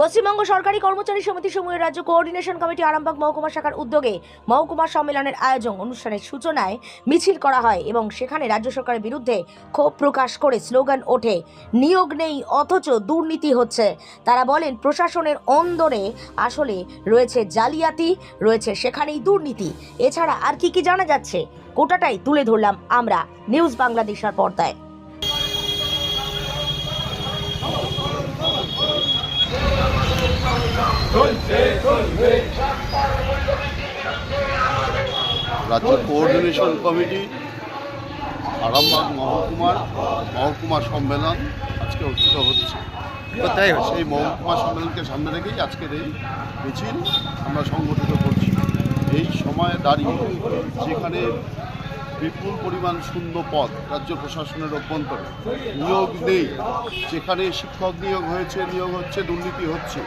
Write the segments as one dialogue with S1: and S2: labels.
S1: পশ্চিমবঙ্গ সরকারি কর্মচারী সমিতি সমূহের রাজ্য কোঅর্ডিনেশন কমিটি আরামবাগ মহকুমা শাখার উদ্যোগে মহকুমা সম্মেলনের আয়োজন অনুষ্ঠানের সূচনায় মিছিল করা হয় এবং সেখানে রাজ্য সরকারের বিরুদ্ধে ক্ষোভ প্রকাশ করে স্লোগান ওঠে, নিয়োগ নেই, অথচ দুর্নীতি হচ্ছে। তারা বলেন, প্রশাসনের অন্দরে আসলে রয়েছে জালিয়াতি, রয়েছে সেখানেই দুর্নীতি। এছাড়া আর কি কি জানা যাচ্ছে গোটাটাই তুলে ধরলাম আমরা, নিউজ বাংলাদেশের পর্দায়।
S2: রাজ্য কোঅর্ডিনেশন কমিটি আরামবাগ মহকুমার, মহকুমা সম্মেলন আজকে অনুষ্ঠিত হচ্ছে
S3: তাই?
S2: সেই মহকুমা সম্মেলনকে সামনে রেখেই আজকের এই মিছিল আমরা সংগঠিত করছি এই সময়ে দাঁড়িয়ে যেখানে বিপুল পরিমাণ শূন্য পদ রাজ্য প্রশাসনের অভ্যন্তরে নিয়োগ নেই। যেখানে শিক্ষক নিয়োগ হয়েছে, নিয়োগ হচ্ছে, দুর্নীতি হচ্ছে।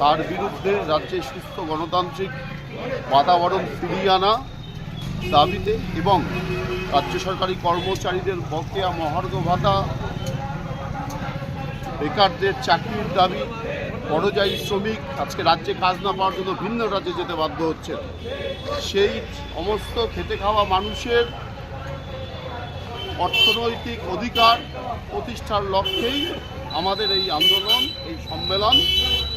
S2: তার বিরুদ্ধে রাজ্যে সুস্থ গণতান্ত্রিক বাতাবরণ ফিরিয়ে আনা দাবিতে এবং রাজ্য সরকারি কর্মচারীদের বকেয়া মহার্ঘ ভাতা, বেকারদের চাকরির দাবি পরযায়ী শ্রমিক আজকে রাজ্যে কাজ না পাওয়ার জন্য ভিন্ন রাজ্যে যেতে বাধ্য হচ্ছে সেই সমস্ত খেতে খাওয়া মানুষের অর্থনৈতিক অধিকার প্রতিষ্ঠার লক্ষ্যেই আমাদের এই আন্দোলন এই সম্মেলন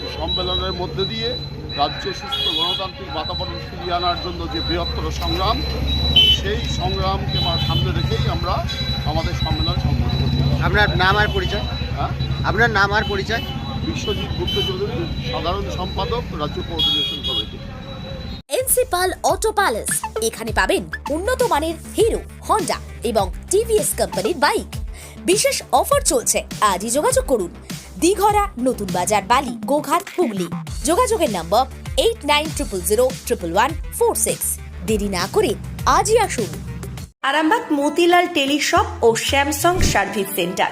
S2: এই সম্মেলনের মধ্যে দিয়ে রাজ্যে সুস্থ গণতান্ত্রিক বাতাবরণ ফিরিয়ে আনার জন্য যে বৃহত্তর সংগ্রাম সেই সংগ্রামকে সামনে রেখেই আমরা আমাদের সম্মেলন সংগঠিত করছি।
S3: আপনার নাম আর পরিচয়?
S2: হ্যাঁ?
S3: আপনার নাম আর পরিচয়?
S2: বিশ্বজিৎ গুপ্ত চৌধুরী সাধারণ সম্পাদক রাজ্য কোঅর্ডিনেশন কমিটি
S4: এনসিপাল অটো প্যালেস। এখানে পাবেন উন্নত মানের হিরো হন্ডা এবং টিভিএস কোম্পানির বাইক। বিশেষ অফার চলছে আজই যোগাযোগ করুন। দিঘরা নতুন বাজার বালি গোঘাট হুগলি। যোগাযোগের number eight nine triple zero triple one four six. দেরি না করে আজই আসুন।
S5: আরামবাগ মতিলাল টেলিশপ ও স্যামসাং সার্ভিস সেন্টার।